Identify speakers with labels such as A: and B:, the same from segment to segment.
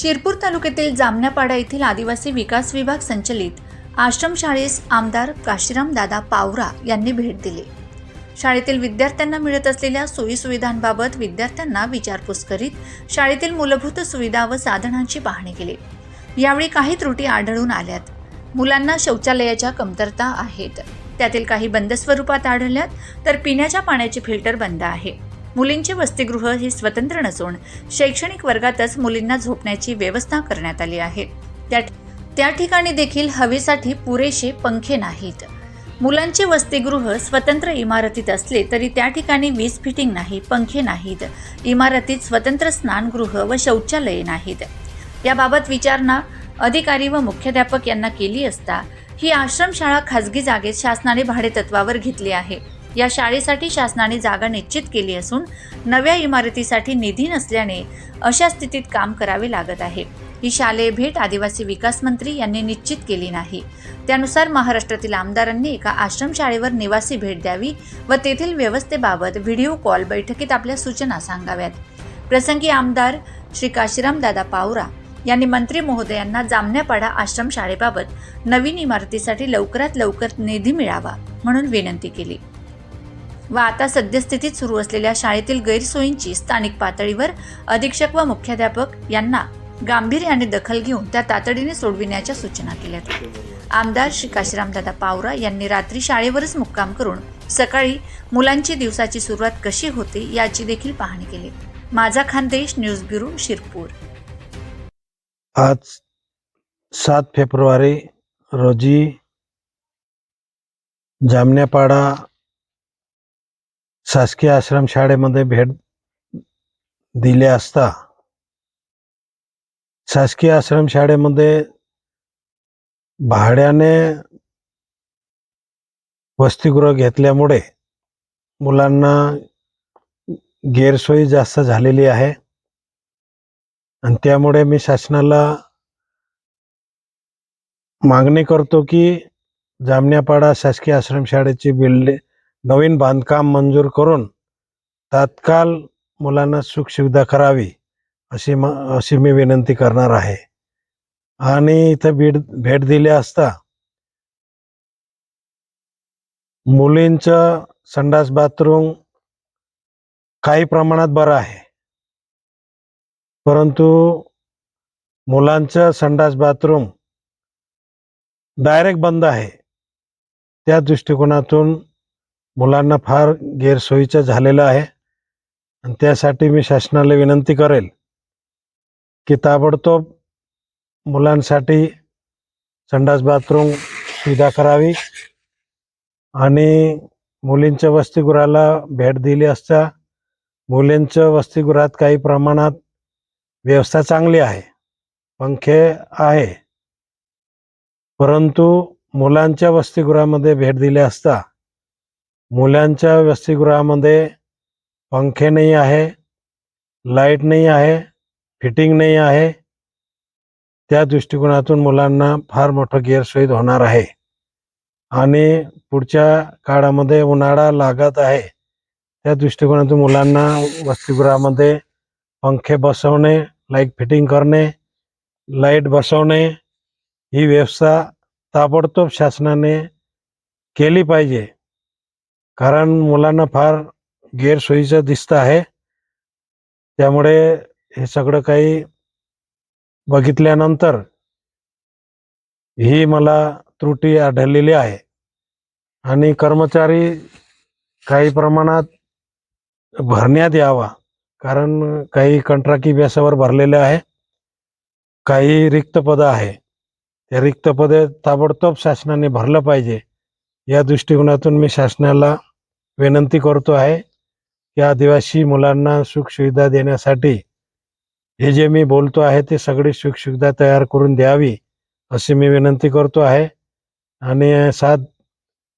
A: शिरपूर तालुक्यातील जामण्यापाडा येथील आदिवासी विकास विभाग संचलित आश्रमशाळेस आमदार काशीराम दादा पावरा यांनी भेट दिली. शाळेतील विद्यार्थ्यांना मिळत असलेल्या सोयीसुविधांबाबत विद्यार्थ्यांना विचारपूस करीत शाळेतील मूलभूत सुविधा व साधनांची पाहणी केली. यावेळी काही त्रुटी आढळून आल्यात. मुलांना शौचालयाच्या कमतरता आहेत. त्यातील काही बंद स्वरूपात आढळल्यात तर पिण्याच्या पाण्याचे फिल्टर बंद आहे. मुलींचे वसतिगृह हे स्वतंत्र नसून शैक्षणिक वर्गातच मुलींना झोपण्याची व्यवस्था करण्यात आली आहे. त्या त्या ठिकाणी देखील हवेसाठी पुरेसे पंखे नाहीत. मुलांचे वसतिगृह स्वतंत्र इमारतीत असले तरी त्या ठिकाणी वीज फिटिंग नाही पंखे नाहीत. इमारतीत स्वतंत्र स्नानगृह व शौचालये नाहीत. याबाबत विचारणा अधिकारी व मुख्याध्यापक यांना केली असता ही आश्रमशाळा खाजगी जागेत शासनाने भाडेतत्वावर घेतली आहे. या शाळेसाठी शासनाने जागा निश्चित केली असून नव्या इमारतीसाठी निधी नसल्याने अशा स्थितीत काम करावे लागत आहे. ही शालेय भेट आदिवासी विकास मंत्री यांनी निश्चित केली नाही. त्यानुसार महाराष्ट्रातील आमदारांनी एका आश्रमशाळेवर निवासी भेट द्यावी व तेथील व्यवस्थेबाबत व्हिडिओ कॉल बैठकीत आपल्या सूचना सांगाव्यात. प्रसंगी आमदार श्री काशीराम दादा पावरा यांनी मंत्री महोदयांना जामण्यापाडा आश्रमशाळेबाबत नवीन इमारतीसाठी लवकरात लवकर निधी मिळावा म्हणून विनंती केली. व आता सद्यस्थितीत सुरू असलेल्या शाळेतील गैरसोयींची स्थानिक पातळीवर अधीक्षक व मुख्याध्यापक यांना गांभीर्याने दखल घेऊन त्या तातडीने सोडविण्याच्या सूचना केल्यात. आमदार श्री काशीरामदादा पावरा यांनी रात्री शाळेवरच मुक्काम करून सकाळी मुलांची दिवसाची सुरुवात कशी होते याची देखील पाहणी केली. माझा खानदेश न्यूज ब्युरो शिरपूर.
B: आज सात फेब्रुवारी रोजी जामण्यापाडा शासकीय आश्रमशाळेमध्ये भेट दिले असता शासकीय आश्रमशाळेमध्ये भाड्याने वसतिगृह घेतल्यामुळे मुलांना गैरसोयी जास्त झालेली आहे. आणि त्यामुळे मी शासनाला मागणी करतो की जामण्यापाडा शासकीय आश्रमशाळेची बिल्डिंग नवीन बांधकाम मंजूर करून तात्काळ मुलांना सुखसुविधा करावी अशी म अशी मी विनंती करणार आहे. आणि इथं भेट भेट दिली असता मुलींचं संडास बाथरूम काही प्रमाणात बरं आहे. परंतु मुलांचं संडास बाथरूम डायरेक्ट बंद आहे. त्या दृष्टिकोनातून मुलांना फार गैरसोयीचं झालेलं आहे. आणि त्यासाठी मी शासनाला विनंती करेल की ताबडतोब मुलांसाठी संडास बाथरूम सुविधा करावी आणि मुलींच्या वसतिगृहाला भेट दिली असता मुलींच्या वसतिगृहात काही प्रमाणात व्यवस्था चांगली आहे पंखे आहे. परंतु मुलांच्या वसतिगृहामध्ये भेट दिली असता मुलांच्या वसतिगृहामध्ये पंखे नाही आहे लाइट नाही आहे फिटिंग नाही आहे. त्या दृष्टिकोनातून मुलांना फार मोठं गैरसोयीत होणार आहे. आणि पुढच्या काळामध्ये उन्हाळा लागत आहे. त्या दृष्टिकोनातून मुलांना वसतिगृहामध्ये पंखे बसवणे लाइट फिटिंग करणे लाइट बसवणे ही व्यवस्था ताबडतोब शासनाने केली पाहिजे. कारण मुलांना फार गैरसोयीचं दिसतं आहे. त्यामुळे हे सगळं काही बघितल्यानंतर ही मला त्रुटी आढळलेली आहे. आणि कर्मचारी काही प्रमाणात भरण्यात यावा कारण काही कंत्राटी व्यासावर भरलेले आहे. काही रिक्त पदं आहे. त्या रिक्त पदे ताबडतोब शासनाने भरलं पाहिजे. या दृष्टिकोनातून मी शासनाला विनंती करतो आहे की आदिवासी मुलांना सुखसुविधा देण्यासाठी हे जे मी बोलतो आहे ते सगळी सुखसुविधा तयार करून द्यावी अशी मी विनंती करतो आहे. आणि सात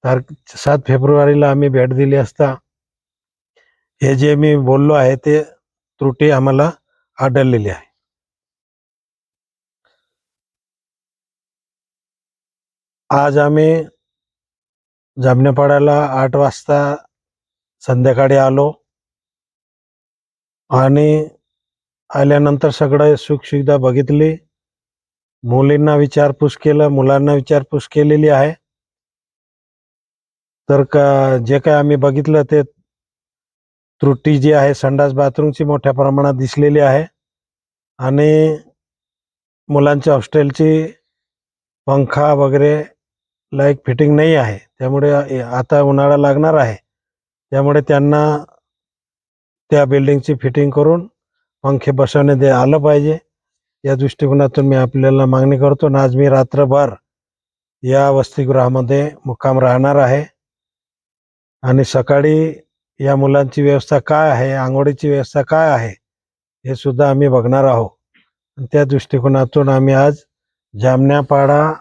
B: तार सात फेब्रुवारीला आम्ही भेट दिली असता हे जे मी बोललो आहे ते त्रुटी आम्हाला आढळलेली आहे. आज आम्ही जामण्यापाड्याला आठ वाजता संध्याकाळी आलो. आणि आल्यानंतर सगळं सुखसुविधा बघितली. मुलींना विचारपूस केलं मुलांना विचारपूस केलेली आहे. तर का जे काय आम्ही बघितलं ते त्रुटी जी आहे संडास बाथरूमची मोठ्या प्रमाणात दिसलेली आहे. आणि मुलांच्या हॉस्टेलची पंखा वगैरे लाईक फिटिंग नाही आहे. त्यामुळे आता उन्हाळा लागणार आहे. त्यामुळे त्यांना त्या बिल्डिंगची फिटिंग करून पंखे बसवण्यात दे- आलं पाहिजे. या दृष्टिकोनातून मी आपल्याला मागणी करतो आणि आज मी रात्रभर या वसतिगृहामध्ये मुक्काम राहणार आहे. आणि सकाळी या मुलांची व्यवस्था काय आहे आंघोळीची व्यवस्था काय आहे हे सुद्धा आम्ही बघणार आहोत. आणि त्या दृष्टिकोनातून आम्ही आज जामण्यापाडा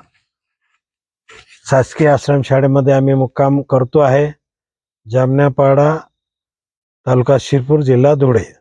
B: शासकीय आश्रमशाळेमध्ये आम्ही मुक्काम करतो आहे. जामण्यापाडा तालुका शिरपूर जिल्हा धुळे.